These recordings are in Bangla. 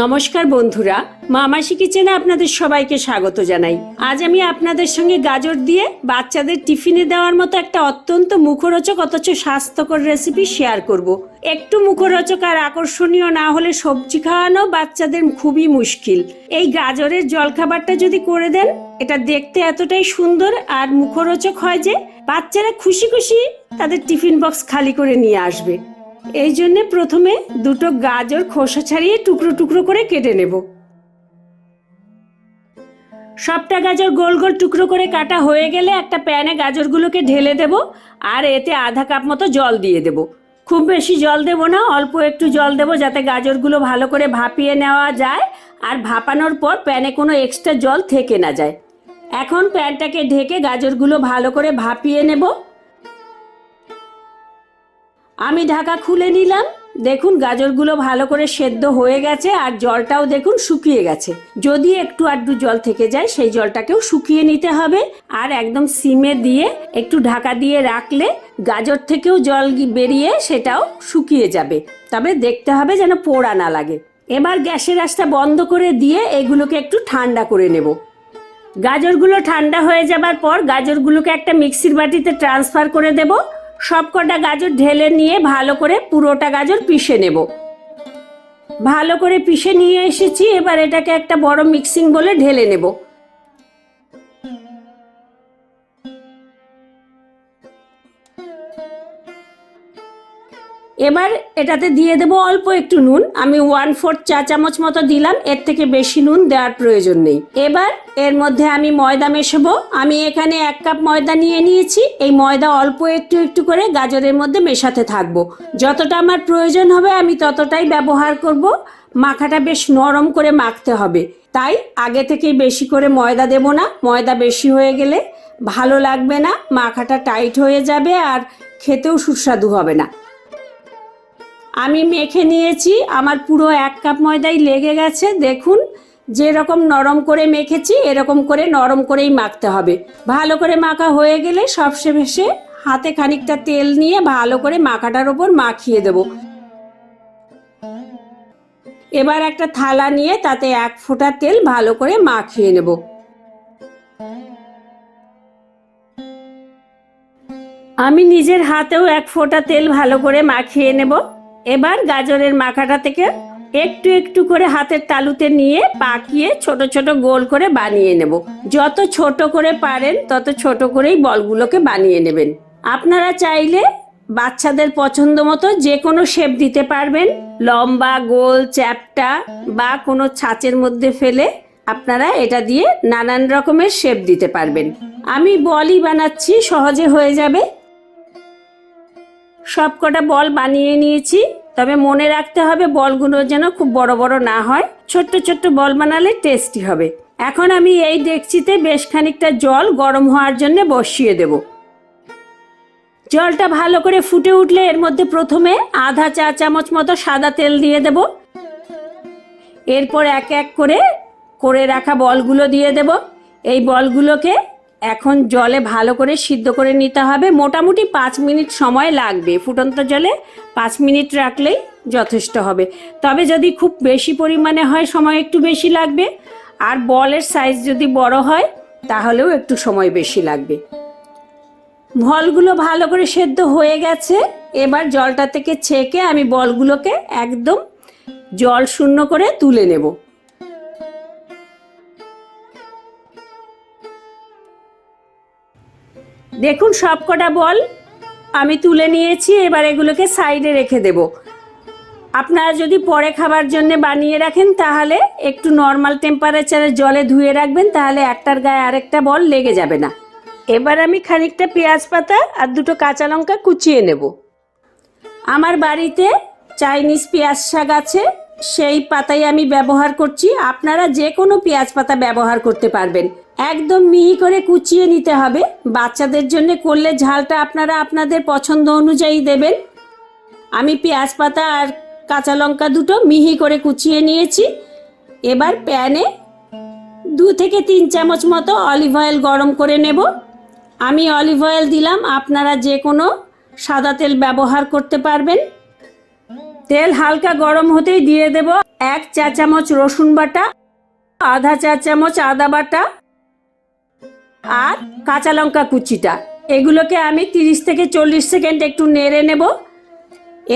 নমস্কার বন্ধুরা মামাসি কিচেনে আপনাদের সবাইকে স্বাগত জানাই। আজ আমি আপনাদের সঙ্গে গাজর দিয়ে বাচ্চাদের টিফিনে দেওয়ার মতো একটা অত্যন্ত মুখরোচক অথচ স্বাস্থ্যকর রেসিপি শেয়ার করব। একটু মুখরোচক আর আকর্ষণীয় না হলে সবজি খাওয়ানো বাচ্চাদের খুবই মুশকিল। এই গাজরের জলখাবারটা যদি করে দেন, এটা দেখতে এতটাই সুন্দর আর মুখরোচক হয় যে বাচ্চারা খুশি খুশি তাদের টিফিন বক্স খালি করে নিয়ে আসবে। এই জন্য প্রথমে দুটো গাজর খোসা ছাড়িয়ে টুকরো টুকরো করে কেটে নেব। সবটা গাজর গোল গোল টুকরো করে কাটা হয়ে গেলে একটা প্যানে গাজরগুলোকে ঢেলে দেব আর এতে আধা কাপ মতো জল দিয়ে দেব। খুব বেশি জল দেব না, অল্প একটু জল দেব যাতে গাজরগুলো ভালো করে ভাপিয়ে নেওয়া যায় আর ভাপানোর পর প্যানে কোনো এক্সট্রা জল থেকে না যায়। এখন প্যানটাকে ঢেকে গাজরগুলো ভালো করে ভাপিয়ে নেব। আমি ঢাকা খুলে নিলাম। দেখুন, গাজরগুলো ভালো করে সেদ্ধ হয়ে গেছে আর জলটাও দেখুন শুকিয়ে গেছে। যদি একটু আড্ডু জল থেকে যায়, সেই জলটাকেও শুকিয়ে নিতে হবে। আর একদম সিমে দিয়ে একটু ঢাকা দিয়ে রাখলে গাজর থেকেও জল বেরিয়ে সেটাও শুকিয়ে যাবে। তবে দেখতে হবে যেন পোড়া না লাগে। এবার গ্যাসের আঁচটা বন্ধ করে দিয়ে এগুলোকে একটু ঠান্ডা করে নেব। গাজরগুলো ঠান্ডা হয়ে যাবার পর গাজরগুলোকে একটা মিক্সির বাটিতে ট্রান্সফার করে দেব। সবকটা গাজর ঢেলে নিয়ে ভালো করে পুরোটা গাজর পিষে নেব। ভালো করে পিষে নিয়ে এসেছি, এবার এটাকে একটা বড় মিক্সিং বলে ঢেলে নেব। এবার এটাতে দিয়ে দেবো অল্প একটু নুন। আমি ওয়ান ফোর্থ চা চামচ মতো দিলাম, এর থেকে বেশি নুন দেওয়ার প্রয়োজন নেই। এবার এর মধ্যে আমি ময়দা মেশাবো। আমি এখানে এক কাপ ময়দা নিয়ে নিয়েছি। এই ময়দা অল্প একটু একটু করে গাজরের মধ্যে মেশাতে থাকব। যতটা আমার প্রয়োজন হবে, আমি ততটাই ব্যবহার করব। মাখাটা বেশ নরম করে মাখতে হবে। তাই আগে থেকেই বেশি করে ময়দা দেব না। ময়দা বেশি হয়ে গেলে ভালো লাগবে না। মাখাটা টাইট হয়ে যাবে আর খেতেও সুস্বাদু হবে না। আমি মেখে নিয়েছি, আমার পুরো এক কাপ ময়দাই লেগে গেছে, দেখুন, যেরকম নরম করে মেখেছি, এরকম করে নরম করেই মাখতে হবে। ভালো করে মাখা হয়ে গেলে সব শেষে হাতে খানিকটা তেল নিয়ে ভালো করে মাখাটার ওপর মাখিয়ে দেব। এবার একটা থালা নিয়ে তাতে এক ফোঁটা তেল ভালো করে মাখিয়ে নেব। আমি নিজের হাতেও এক ফোঁটা তেল ভালো করে মাখিয়ে নেব। এবার গাজরের মাখাটা থেকে একটু একটু করে হাতের তালুতে নিয়ে পাকিয়ে ছোট ছোট গোল করে বানিয়ে নেব। যত ছোট করে পারেন, তত ছোট করেই বলগুলোকে বানিয়ে নেবেন। আপনারা চাইলে বাচ্চাদের পছন্দ মতো যে কোনো শেপ দিতে পারবেন। লম্বা, গোল, চ্যাপটা বা কোনো ছাঁচের মধ্যে ফেলে আপনারা এটা দিয়ে নানান রকমের শেপ দিতে পারবেন। আমি বলই বানাচ্ছি, সহজে হয়ে যাবে। সবকটা বল বানিয়ে নিয়েছি। তবে মনে রাখতে হবে বলগুলো যেন খুব বড় বড় না হয়। ছোট্ট ছোট্ট বল বানালে টেস্টি হবে। এখন আমি এই ডেকচিতে বেশ খানিকটা জল গরম হওয়ার জন্য বসিয়ে দেব। জলটা ভালো করে ফুটে উঠলে এর মধ্যে প্রথমে আধা চা চামচ মতো সাদা তেল দিয়ে দেব। এরপর এক এক করে করে রাখা বলগুলো দিয়ে দেব। এই বলগুলোকে এখন জলে ভালো করে সিদ্ধ করে নিতে হবে। মোটামুটি পাঁচ মিনিট সময় লাগবে। ফুটন্ত জলে পাঁচ মিনিট রাখলেই যথেষ্ট হবে। তবে যদি খুব বেশি পরিমাণে হয়, সময় একটু বেশি লাগবে। আর বলের সাইজ যদি বড় হয়, তাহলেও একটু সময় বেশি লাগবে। বলগুলো ভালো করে সেদ্ধ হয়ে গেছে। এবার জলটা থেকে ছেঁকে আমি বলগুলোকে একদম জল শূন্য করে তুলে নেব। দেখুন সব কটা বল আমি তুলে নিয়েছি, এবার এগুলোকে সাইডে রেখে দেব। আপনারা যদি পরে খাবার জন্য বানিয়ে রাখেন, তাহলে একটু নর্মাল টেম্পারেচারে জলে ধুয়ে রাখবেন, তাহলে একটার গায়ে আরেকটা বল লেগে যাবে না। এবার আমি খানিকটা পেঁয়াজ পাতা আর দুটো কাঁচা লঙ্কা কুচিয়ে নেব। আমার বাড়িতে চাইনিজ পেঁয়াজ শাক আছে, সেই পাতাই আমি ব্যবহার করছি। আপনারা যে কোনো পেঁয়াজ পাতা ব্যবহার করতে পারবেন। একদম মিহি করে কুচিয়ে নিতে হবে। বাচ্চাদের জন্য করলে ঝালটা আপনারা আপনাদের পছন্দ অনুযায়ী দেবেন। আমি পেঁয়াজ পাতা আর কাঁচা লঙ্কা দুটো মিহি করে কুচিয়ে নিয়েছি। এবার প্যানে দু থেকে তিন চামচ মতো অলিভ অয়েল গরম করে নেব। আমি অলিভ অয়েল দিলাম, আপনারা যে কোনো সাদা তেল ব্যবহার করতে পারবেন। তেল হালকা গরম হতেই দিয়ে দেব এক চা চামচ রসুন বাটা, আধা চা চামচ আদা বাটা আর কাঁচা লঙ্কা কুচিটা। এগুলোকে আমি তিরিশ থেকে চল্লিশ সেকেন্ড একটু নেড়ে নেব।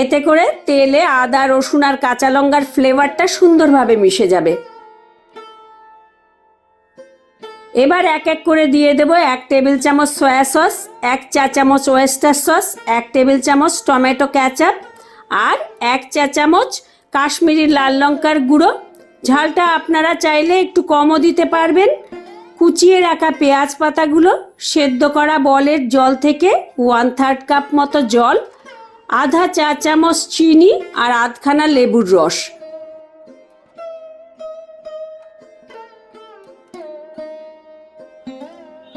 এতে করে তেলে আদা, রসুন আর কাঁচা লঙ্কার ফ্লেভারটা সুন্দরভাবে মিশে যাবে। এবার এক এক করে দিয়ে দেব এক টেবিল চামচ সয়া সস, এক চা চামচ ওয়েস্টার সস, এক টেবিল চামচ টমেটো ক্যাচাপ আর এক চা চামচ কাশ্মীরি লাল লঙ্কার গুঁড়ো। ঝালটা আপনারা চাইলে একটু কমও দিতে পারবেন। কুচিয়ে রাখা পেঁয়াজ পাতাগুলো সেদ্ধ করা বলের জল থেকে ওয়ান থার্ড কাপ মতো জল, আধা চা চামচ চিনি আর আধখানা লেবুর রস।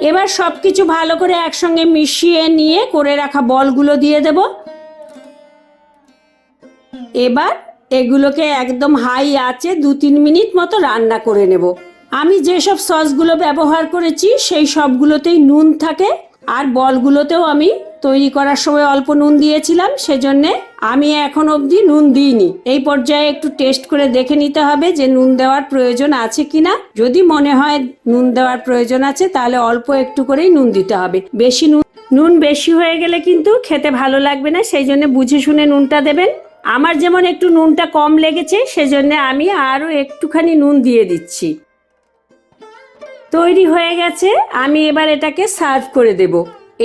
এবার সব কিছু ভালো করে একসঙ্গে মিশিয়ে নিয়ে করে রাখা বলগুলো দিয়ে দেব। এবার এগুলোকে একদম হাই আছে দু তিন মিনিট মতো রান্না করে নেব। আমি যেসব সসগুলো ব্যবহার করেছি, সেই সবগুলোতেই নুন থাকে। আর বলগুলোতেও আমি তৈরি করার সময় অল্প নুন দিয়েছিলাম, সেজন্যে আমি এখন অবধি নুন দিইনি। এই পর্যায়ে একটু টেস্ট করে দেখে নিতে হবে যে নুন দেওয়ার প্রয়োজন আছে কিনা। যদি মনে হয় নুন দেওয়ার প্রয়োজন আছে, তাহলে অল্প একটু করেই নুন দিতে হবে। বেশি নুন নুন বেশি হয়ে গেলে কিন্তু খেতে ভালো লাগবে না সেই জন্য বুঝে শুনে নুনটা দেবেন। আমার যেমন একটু নুনটা কম লেগেছে, সেজন্য আমি আরও একটুখানি নুন দিয়ে দিচ্ছি। তৈরি হয়ে গেছে, আমি এবার এটাকে সার্ভ করে দেব।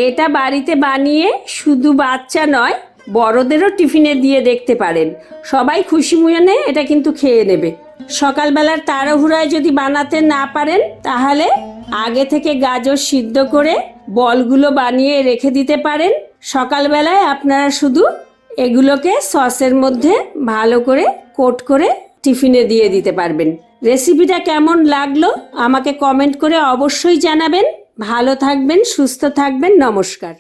এটা বাড়িতে বানিয়ে শুধু বাচ্চা নয়, বড়দেরও টিফিনে দিয়ে দেখতে পারেন। সবাই খুশি মনে এটা কিন্তু খেয়ে নেবে। সকালবেলার তাড়াহুড়ায় যদি বানাতে না পারেন, তাহলে আগে থেকে গাজর সিদ্ধ করে বলগুলো বানিয়ে রেখে দিতে পারেন। সকালবেলায় আপনারা শুধু এগুলোকে সসের মধ্যে ভালো করে কোট করে টিফিনে দিয়ে দিতে পারবেন। রেসিপিটা কেমন লাগল আমাকে কমেন্ট করে অবশ্যই জানাবেন। ভালো থাকবেন, সুস্থ থাকবেন, নমস্কার।